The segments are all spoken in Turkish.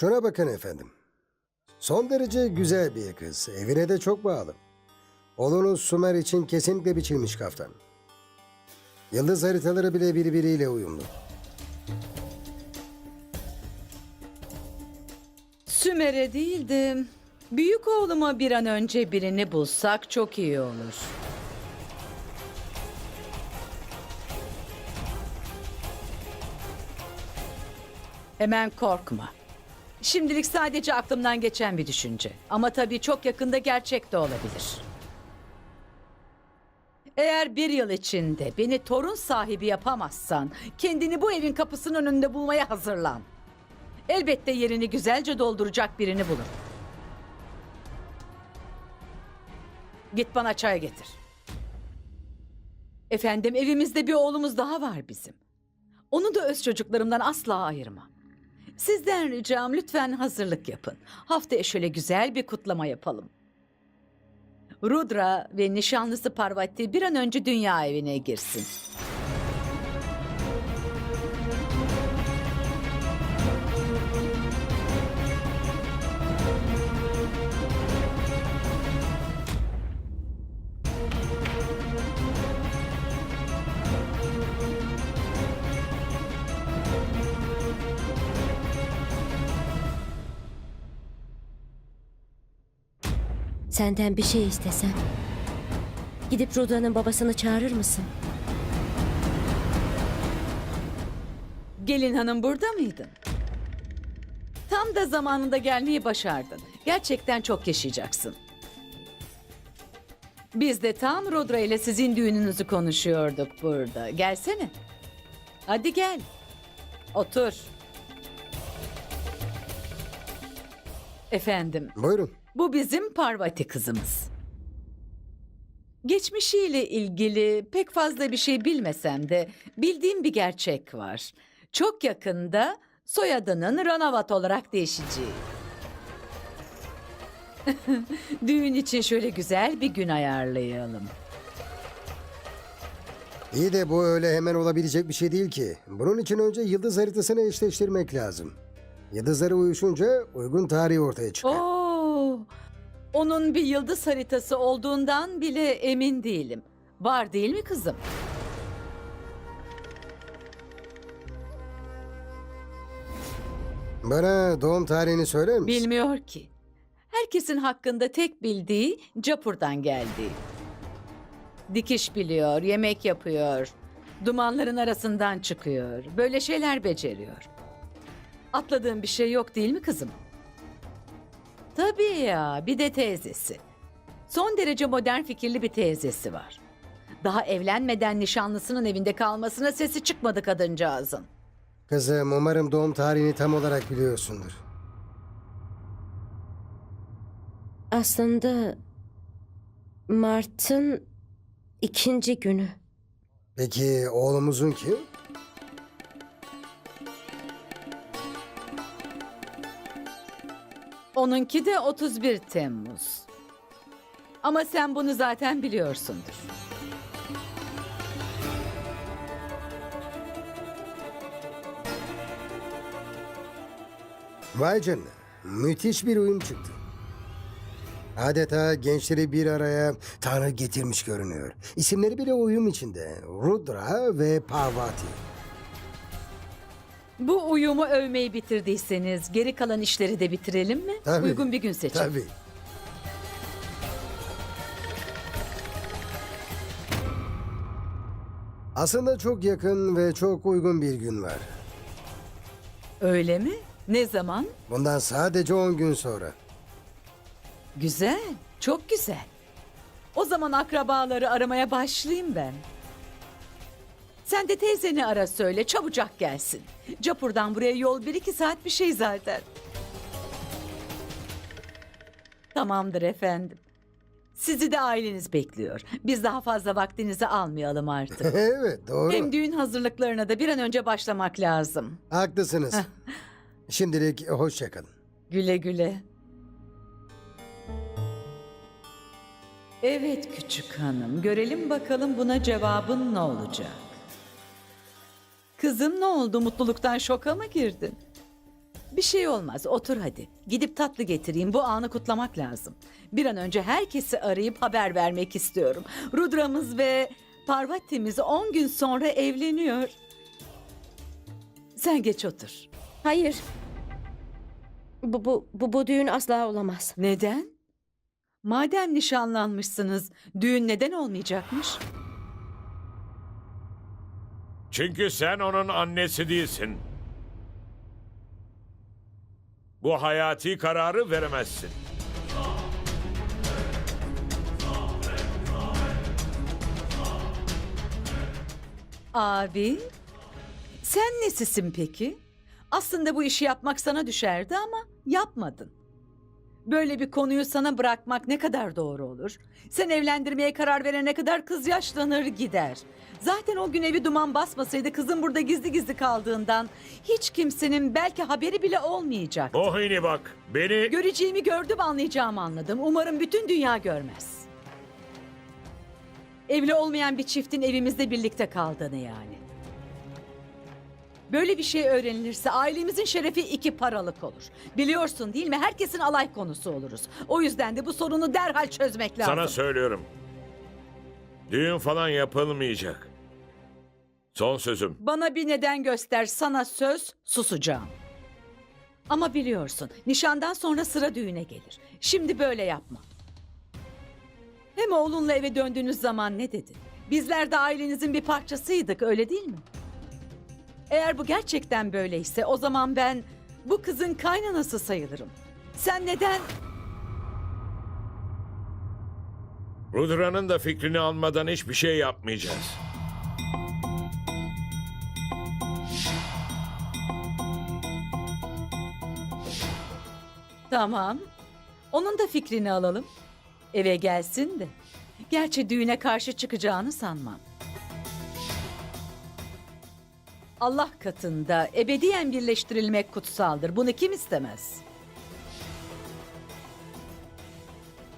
Şuna bakın efendim. Son derece güzel bir kız. Evine de çok bağlı. Oğlunuz Sümer için kesinlikle biçilmiş kaftan. Yıldız haritaları bile birbiriyle uyumlu. Sümer'e değil de büyük oğluma bir an önce birini bulsak çok iyi olur. Hemen korkma. Şimdilik sadece aklımdan geçen bir düşünce. Ama tabii çok yakında gerçek de olabilir. Eğer bir yıl içinde beni torun sahibi yapamazsan kendini bu evin kapısının önünde bulmaya hazırlan. Elbette yerini güzelce dolduracak birini bulur. Git bana çay getir. Efendim evimizde bir oğlumuz daha var bizim. Onu da öz çocuklarımdan asla ayırma. Sizden ricam lütfen hazırlık yapın. Haftaya şöyle güzel bir kutlama yapalım. Rudra ve nişanlısı Parvati bir an önce dünya evine girsin. Senden bir şey istesem. Gidip Rudra'nın babasını çağırır mısın? Gelin hanım burada mıydın? Tam da zamanında gelmeyi başardın. Gerçekten çok yaşayacaksın. Biz de tam Rudra ile sizin düğününüzü konuşuyorduk burada. Gelsene. Hadi gel. Otur. Efendim, Buyurun. Bu bizim Parvati kızımız. Geçmişiyle ilgili pek fazla bir şey bilmesem de bildiğim bir gerçek var. Çok yakında soyadının Ranavat olarak değişeceği. Düğün için şöyle güzel bir gün ayarlayalım. İyi de bu öyle hemen olabilecek bir şey değil ki. Bunun için önce yıldız haritasını eşleştirmek lazım. Yıldızları uyuşunca uygun tarih ortaya çıkar. Oo, onun bir yıldız haritası olduğundan bile emin değilim. Var değil mi kızım? Bana doğum tarihini söyler misin? Bilmiyor ki. Herkesin hakkında tek bildiği Capur'dan geldiği. Dikiş biliyor, yemek yapıyor, dumanların arasından çıkıyor. Böyle şeyler beceriyor. Atladığın bir şey yok değil mi kızım? Tabii ya, bir de teyzesi. Son derece modern fikirli bir teyzesi var. Daha evlenmeden nişanlısının evinde kalmasına sesi çıkmadı kadıncağızın. Kızım umarım doğum tarihini tam olarak biliyorsundur. Aslında Mart'ın ikinci günü. Peki oğlumuzun ki? Onunki de 31 Temmuz. Ama sen bunu zaten biliyorsundur. Vay canına. Müthiş bir uyum çıktı. Adeta gençleri bir araya Tanrı getirmiş görünüyor. İsimleri bile uyum içinde. Rudra ve Parvati. Bu uyumu övmeyi bitirdiyseniz geri kalan işleri de bitirelim mi? Tabii. Uygun bir gün seçin. Tabii. Aslında çok yakın ve çok uygun bir gün var. Öyle mi? Ne zaman? Bundan sadece 10 gün sonra. Güzel, çok güzel. O zaman akrabaları aramaya başlayayım ben. Sen de teyzeni ara söyle, çabucak gelsin. Capur'dan buraya yol bir iki saat bir şey zaten. Tamamdır efendim. Sizi de aileniz bekliyor. Biz daha fazla vaktinizi almayalım artık. evet doğru. Hem düğün hazırlıklarına da bir an önce başlamak lazım. Haklısınız. Şimdilik hoşça kalın. Güle güle. Evet küçük hanım, görelim bakalım buna cevabın ne olacak? Kızım ne oldu? Mutluluktan şoka mı girdin? Bir şey olmaz otur hadi. Gidip tatlı getireyim bu anı kutlamak lazım. Bir an önce herkesi arayıp haber vermek istiyorum. Rudra'mız ve Parvati'miz 10 gün sonra evleniyor. Sen geç otur. Hayır. Bu, bu, bu, bu düğün asla olamaz. Neden? Madem nişanlanmışsınız, düğün neden olmayacakmış? Çünkü sen onun annesi değilsin. Bu hayati kararı veremezsin. Abi, sen nesisin peki? Aslında bu işi yapmak sana düşerdi ama yapmadın. Böyle bir konuyu sana bırakmak ne kadar doğru olur? Sen evlendirmeye karar verene kadar kız yaşlanır gider. Zaten o gün evi duman basmasaydı kızın burada gizli gizli kaldığından hiç kimsenin belki haberi bile olmayacak. Mohini bak, beni... Göreceğimi gördüm anlayacağımı anladım. Umarım bütün dünya görmez. Evli olmayan bir çiftin evimizde birlikte kaldığını yani. Böyle bir şey öğrenilirse ailemizin şerefi iki paralık olur. Biliyorsun değil mi? Herkesin alay konusu oluruz. O yüzden de bu sorunu derhal çözmek lazım. Sana söylüyorum. Düğün falan yapılmayacak. Son sözüm. Bana bir neden göster, sana söz susacağım. Ama biliyorsun, nişandan sonra sıra düğüne gelir. Şimdi böyle yapma. Hem oğlunla eve döndüğünüz zaman ne dedin? Bizler de ailenizin bir parçasıydık, öyle değil mi? Eğer bu gerçekten böyleyse o zaman ben bu kızın kaynanası sayılırım. Sen neden Rudra'nın da fikrini almadan hiçbir şey yapmayacağız. Tamam. Onun da fikrini alalım. Eve gelsin de. Gerçi düğüne karşı çıkacağını sanmam. Allah katında ebediyen birleştirilmek kutsaldır. Bunu kim istemez?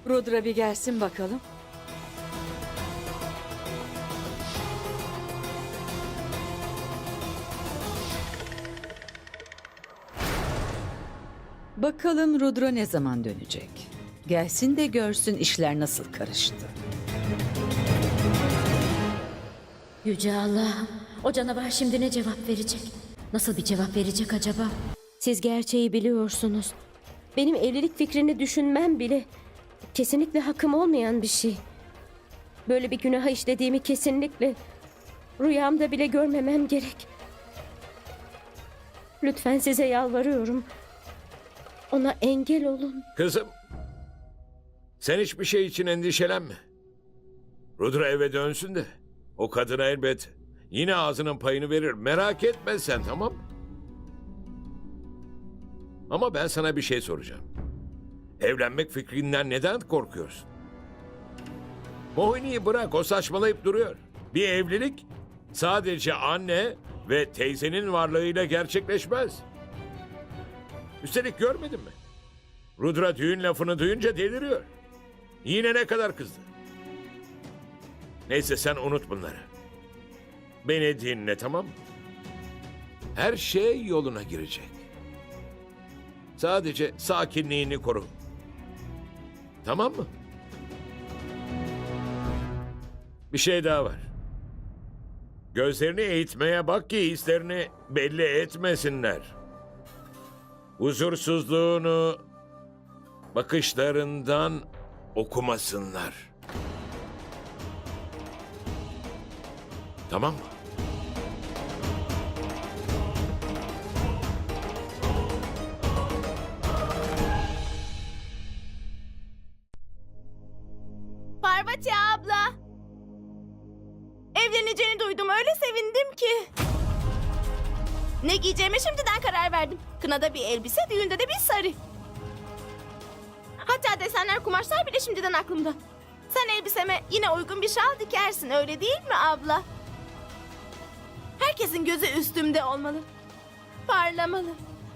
Rudra bir gelsin bakalım. Bakalım Rudra ne zaman dönecek? Gelsin de görsün işler nasıl karıştı. Yüce Allah'ım. O canavar şimdi ne cevap verecek? Nasıl bir cevap verecek acaba? Siz gerçeği biliyorsunuz. Benim evlilik fikrini düşünmem bile kesinlikle hakkım olmayan bir şey. Böyle bir günaha işlediğimi kesinlikle rüyamda bile görmemem gerek. Lütfen size yalvarıyorum. Ona engel olun. Kızım, sen hiçbir şey için endişelenme. Rudra eve dönsün de o kadına elbet yine ağzının payını verir. Merak etme sen tamam? Ama ben sana bir şey soracağım. Evlenmek fikrinden neden korkuyorsun? Mohini'yi bırak o saçmalayıp duruyor. Bir evlilik sadece anne ve teyzenin varlığıyla gerçekleşmez. Üstelik görmedin mi? Rudra düğün lafını duyunca deliriyor. Yine ne kadar kızdı. Neyse sen unut bunları. Beni dinle tamam mı? Her şey yoluna girecek. Sadece sakinliğini koru. Tamam mı? Bir şey daha var. Gözlerini eğitmeye bak ki hislerini belli etmesinler. Huzursuzluğunu bakışlarından okumasınlar. Tamam mı? Evleneceğini duydum öyle sevindim ki. Ne giyeceğime şimdiden karar verdim. Kınada bir elbise, düğünde de bir sarı. Hatta desenler, kumaşlar bile şimdiden aklımda. Sen elbiseme yine uygun bir şal dikersin öyle değil mi abla? Herkesin gözü üstümde olmalı. Parlamalı.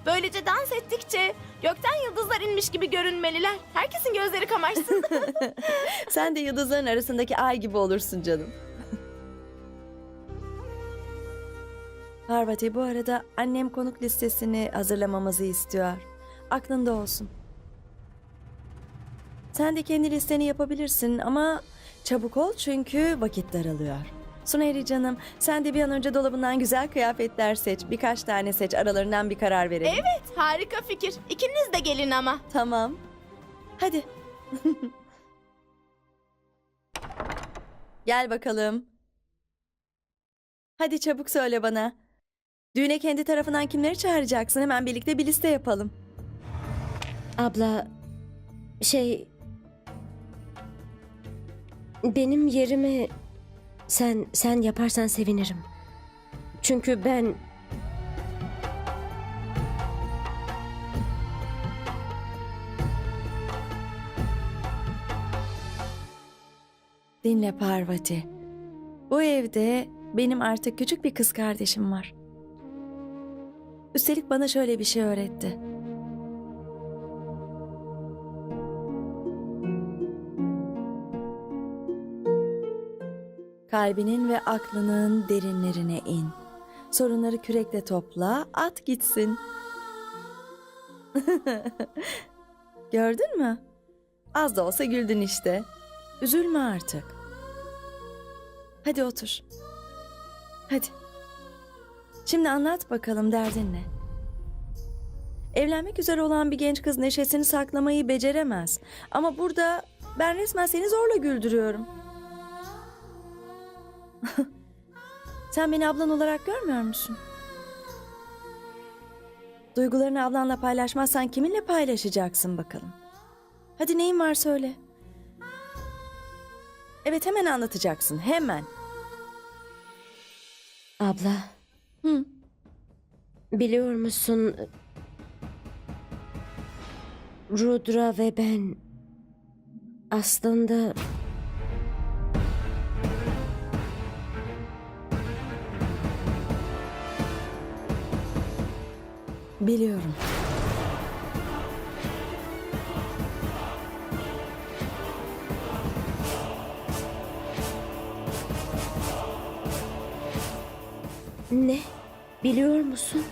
Böylece dans ettikçe gökten yıldızlar inmiş gibi görünmeliler. Herkesin gözleri kamaşsın. Sen de yıldızların arasındaki ay gibi olursun canım. Parvati bu arada annem konuk listesini hazırlamamızı istiyor. Aklında olsun. Sen de kendi listeni yapabilirsin ama çabuk ol çünkü vakit daralıyor. Suneri canım sen de bir an önce dolabından güzel kıyafetler seç. Birkaç tane seç aralarından bir karar verelim. Evet, harika fikir. İkiniz de gelin ama. Tamam. Hadi. Gel bakalım. Hadi çabuk söyle bana. Düğüne kendi tarafından kimleri çağıracaksın? Hemen birlikte bir liste yapalım. Abla şey benim yerime sen sen yaparsan sevinirim. Çünkü ben Dinle Parvati. Bu evde benim artık küçük bir kız kardeşim var. Üstelik bana şöyle bir şey öğretti. Kalbinin ve aklının derinlerine in. Sorunları kürekle topla, at gitsin. Gördün mü? Az da olsa güldün işte. Üzülme artık. Hadi otur. Hadi. Şimdi anlat bakalım derdin ne? Evlenmek üzere olan bir genç kız neşesini saklamayı beceremez. Ama burada ben resmen seni zorla güldürüyorum. Sen beni ablan olarak görmüyor musun? Duygularını ablanla paylaşmazsan kiminle paylaşacaksın bakalım? Hadi neyin var söyle. Evet hemen anlatacaksın hemen. abla Hı. biliyor musun Rudra ve ben aslında Biliyorum. ne biliyor musun?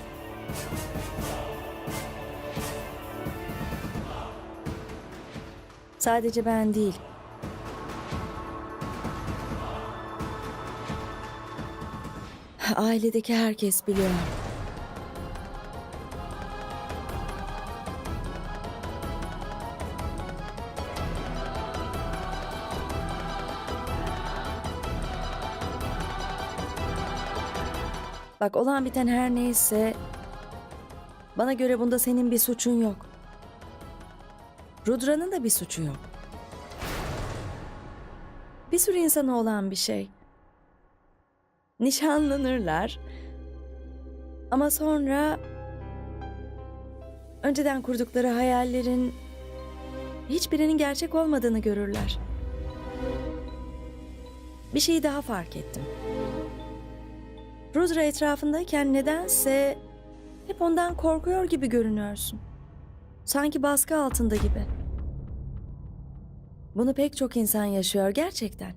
Sadece ben değil. Ailedeki herkes biliyor. Bak olan biten her neyse bana göre bunda senin bir suçun yok. Rudra'nın da bir suçu yok. Bir sürü insana olan bir şey. Nişanlanırlar. Ama sonra önceden kurdukları hayallerin hiçbirinin gerçek olmadığını görürler. Bir şeyi daha fark ettim. Rudra etrafındayken nedense hep ondan korkuyor gibi görünüyorsun. Sanki baskı altında gibi. Bunu pek çok insan yaşıyor gerçekten.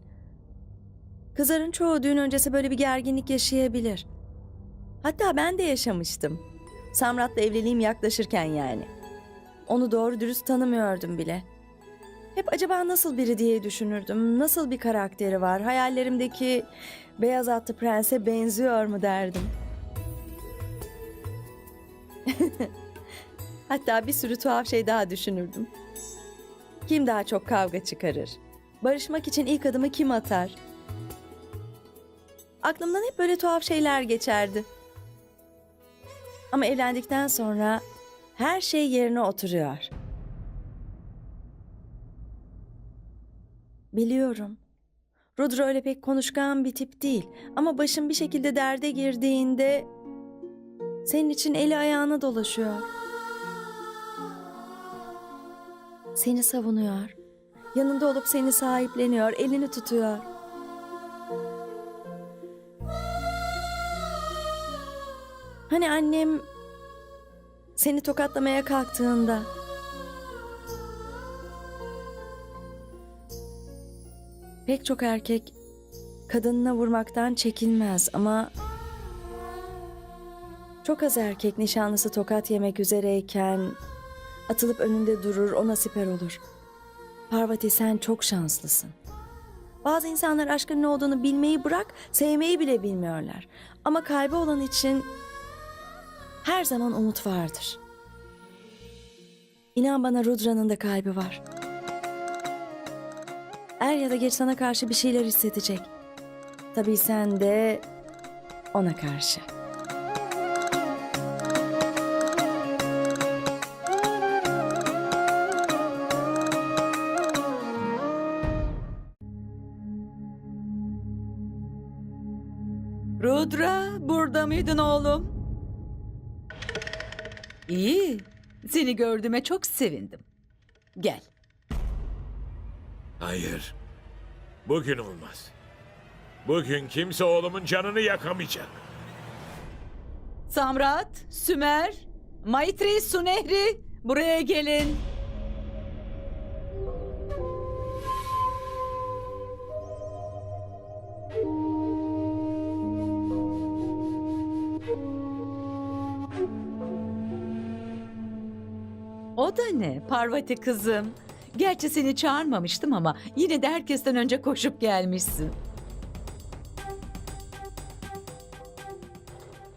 Kızların çoğu düğün öncesi böyle bir gerginlik yaşayabilir. Hatta ben de yaşamıştım. Samrat'la evliliğim yaklaşırken yani. Onu doğru dürüst tanımıyordum bile. Hep acaba nasıl biri diye düşünürdüm. Nasıl bir karakteri var? Hayallerimdeki beyaz atlı prense benziyor mu derdim. Hatta bir sürü tuhaf şey daha düşünürdüm. Kim daha çok kavga çıkarır? Barışmak için ilk adımı kim atar? Aklımdan hep böyle tuhaf şeyler geçerdi. Ama evlendikten sonra her şey yerine oturuyor. Biliyorum. Rudra öyle pek konuşkan bir tip değil. Ama başın bir şekilde derde girdiğinde senin için eli ayağına dolaşıyor. Seni savunuyor. Yanında olup seni sahipleniyor, elini tutuyor. Hani annem seni tokatlamaya kalktığında pek çok erkek kadınına vurmaktan çekinmez ama Çok az erkek nişanlısı tokat yemek üzereyken atılıp önünde durur ona siper olur. Parvati sen çok şanslısın. Bazı insanlar aşkın ne olduğunu bilmeyi bırak, sevmeyi bile bilmiyorlar. Ama kalbi olan için her zaman umut vardır. İnan bana Rudra'nın da kalbi var. Er ya da geç sana karşı bir şeyler hissedecek. Tabii sen de ona karşı. Rudra, burada mıydın oğlum? İyi. Seni gördüğüme çok sevindim. Gel. Hayır. Bugün olmaz. Bugün kimse oğlumun canını yakamayacak. Samrat, Sümer, Maitri, Sunehri buraya gelin. O da ne? Parvati kızım. Gerçi seni çağırmamıştım ama yine de herkesten önce koşup gelmişsin.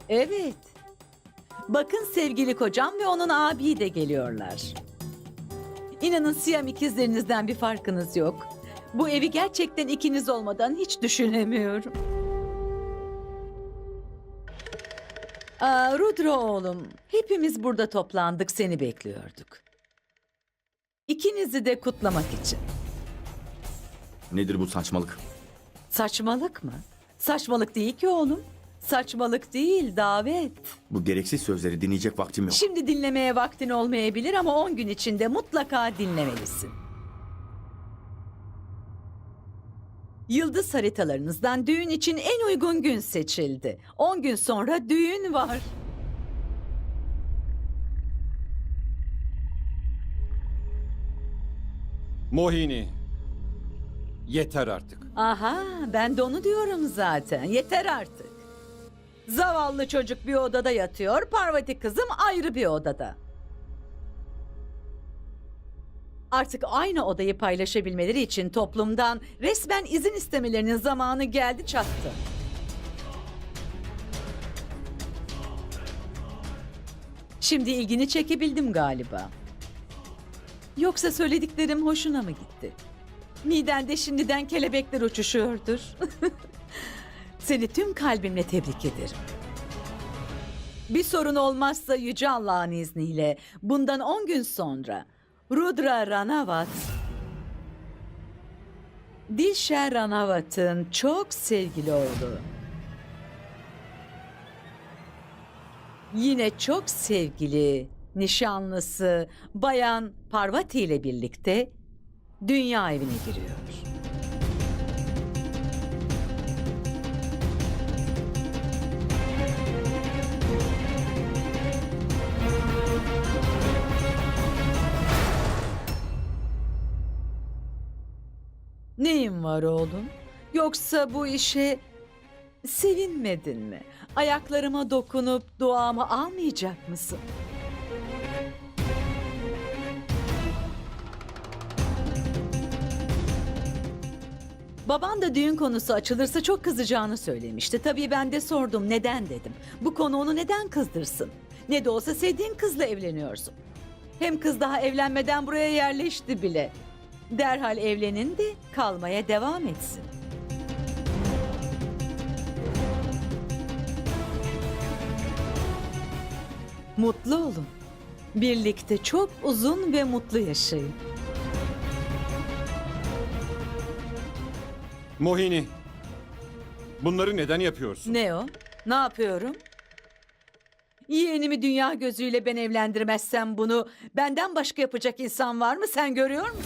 Evet. Bakın sevgili kocam ve onun abi de geliyorlar. İnanın Siyam ikizlerinizden bir farkınız yok. Bu evi gerçekten ikiniz olmadan hiç düşünemiyorum. Aa, Rudra oğlum, hepimiz burada toplandık, seni bekliyorduk. İkinizi de kutlamak için. Nedir bu saçmalık? Saçmalık mı? Saçmalık değil ki oğlum. Saçmalık değil, davet. Bu gereksiz sözleri dinleyecek vaktim yok. Şimdi dinlemeye vaktin olmayabilir ama 10 gün içinde mutlaka dinlemelisin. Yıldız haritalarınızdan düğün için en uygun gün seçildi. 10 gün sonra düğün var. Mohini. Yeter artık. Aha, ben de onu diyorum zaten. Yeter artık. Zavallı çocuk bir odada yatıyor, Parvati kızım ayrı bir odada. Artık aynı odayı paylaşabilmeleri için toplumdan resmen izin istemelerinin zamanı geldi çattı. Şimdi ilgini çekebildim galiba. Yoksa söylediklerim hoşuna mı gitti? Midende şimdiden kelebekler uçuşuyordur. Seni tüm kalbimle tebrik ederim. Bir sorun olmazsa Yüce Allah'ın izniyle bundan 10 gün sonra Rudra Ranavat Dilşer Ranavat'ın çok sevgili oğlu yine çok sevgili nişanlısı Bayan Parvati ile birlikte dünya evine giriyor. Neyin var oğlum? Yoksa bu işe sevinmedin mi? Ayaklarıma dokunup duamı almayacak mısın? Baban da düğün konusu açılırsa çok kızacağını söylemişti. Tabii ben de sordum neden dedim. Bu konu onu neden kızdırsın? Ne de olsa sevdiğin kızla evleniyorsun. Hem kız daha evlenmeden buraya yerleşti bile. Derhal evlenin de kalmaya devam etsin. Mutlu olun. Birlikte çok uzun ve mutlu yaşayın. Mohini. Bunları neden yapıyorsun? Ne o? Ne yapıyorum? Yeğenimi dünya gözüyle ben evlendirmezsem bunu benden başka yapacak insan var mı sen görüyor musun?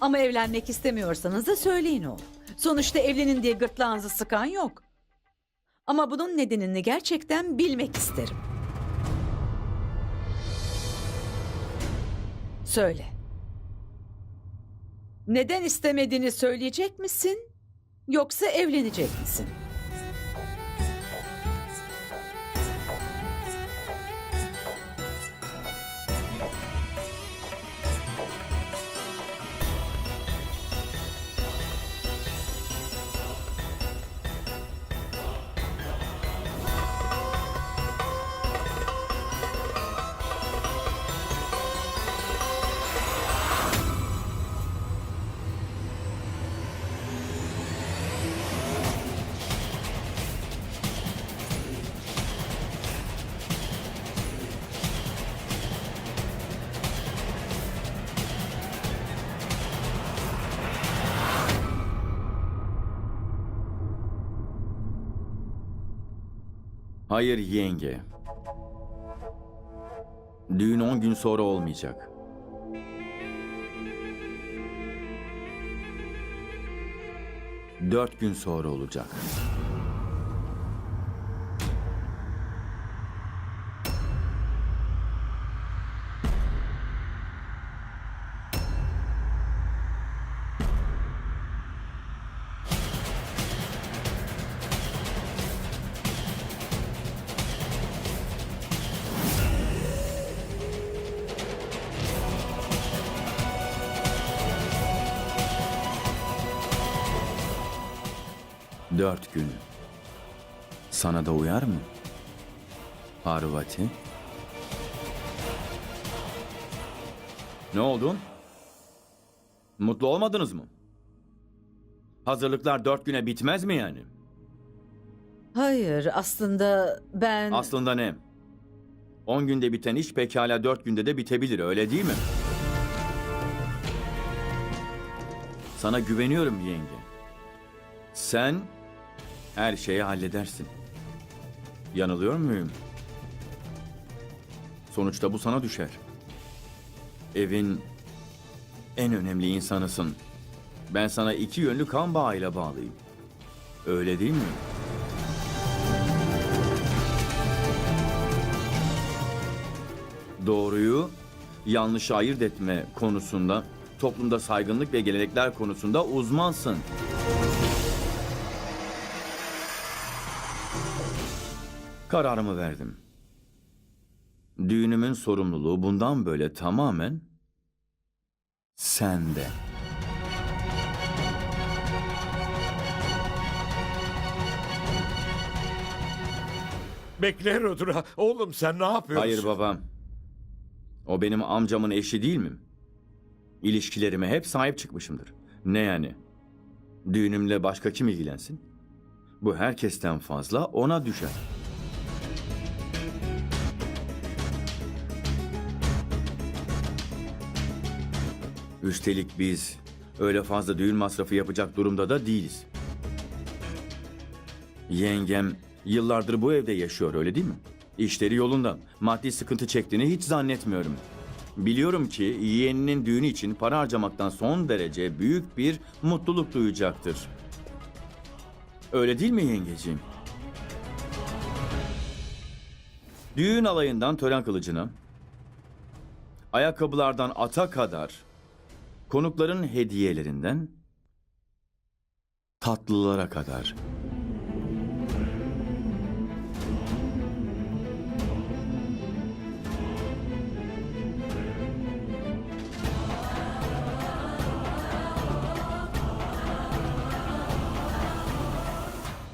Ama evlenmek istemiyorsanız da söyleyin o. Sonuçta evlenin diye gırtlağınızı sıkan yok. Ama bunun nedenini gerçekten bilmek isterim. Söyle. Neden istemediğini söyleyecek misin? Yoksa evlenecek misin? Hayır yenge. Düğün 10 gün sonra olmayacak. Dört gün sonra olacak. Dört gün. Sana da uyar mı? Parvati? Ne oldu? Mutlu olmadınız mı? Hazırlıklar dört güne bitmez mi yani? Hayır, aslında ben... Aslında ne? On günde biten iş pekala dört günde de bitebilir öyle değil mi? Sana güveniyorum yenge. Sen her şeyi halledersin. Yanılıyor muyum? Sonuçta bu sana düşer. Evin en önemli insanısın. Ben sana iki yönlü kan bağıyla bağlıyım. Öyle değil mi? Doğruyu yanlışı ayırt etme konusunda, toplumda saygınlık ve gelenekler konusunda uzmansın. Kararımı verdim. Düğünümün sorumluluğu bundan böyle tamamen sende. Bekle Rudra. Oğlum sen ne yapıyorsun? Hayır babam. O benim amcamın eşi değil mi? İlişkilerime hep sahip çıkmışımdır. Ne yani? Düğünümle başka kim ilgilensin? Bu herkesten fazla ona düşer. Üstelik biz öyle fazla düğün masrafı yapacak durumda da değiliz. Yengem yıllardır bu evde yaşıyor öyle değil mi? İşleri yolunda. Maddi sıkıntı çektiğini hiç zannetmiyorum. Biliyorum ki yeğeninin düğünü için para harcamaktan son derece büyük bir mutluluk duyacaktır. Öyle değil mi yengeciğim? Düğün alayından tören kılıcına, ayakkabılardan ata kadar, konukların hediyelerinden tatlılara kadar.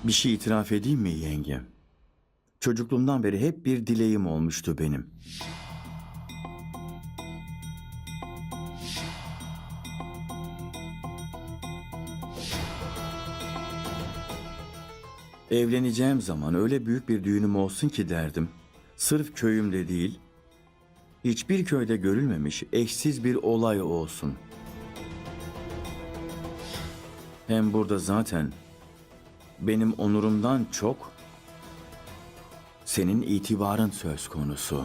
Bir şey itiraf edeyim mi yenge? Çocukluğumdan beri hep bir dileğim olmuştu benim. Evleneceğim zaman öyle büyük bir düğünüm olsun ki derdim. Sırf köyümde değil, hiçbir köyde görülmemiş eşsiz bir olay olsun. Hem burada zaten benim onurumdan çok senin itibarın söz konusu.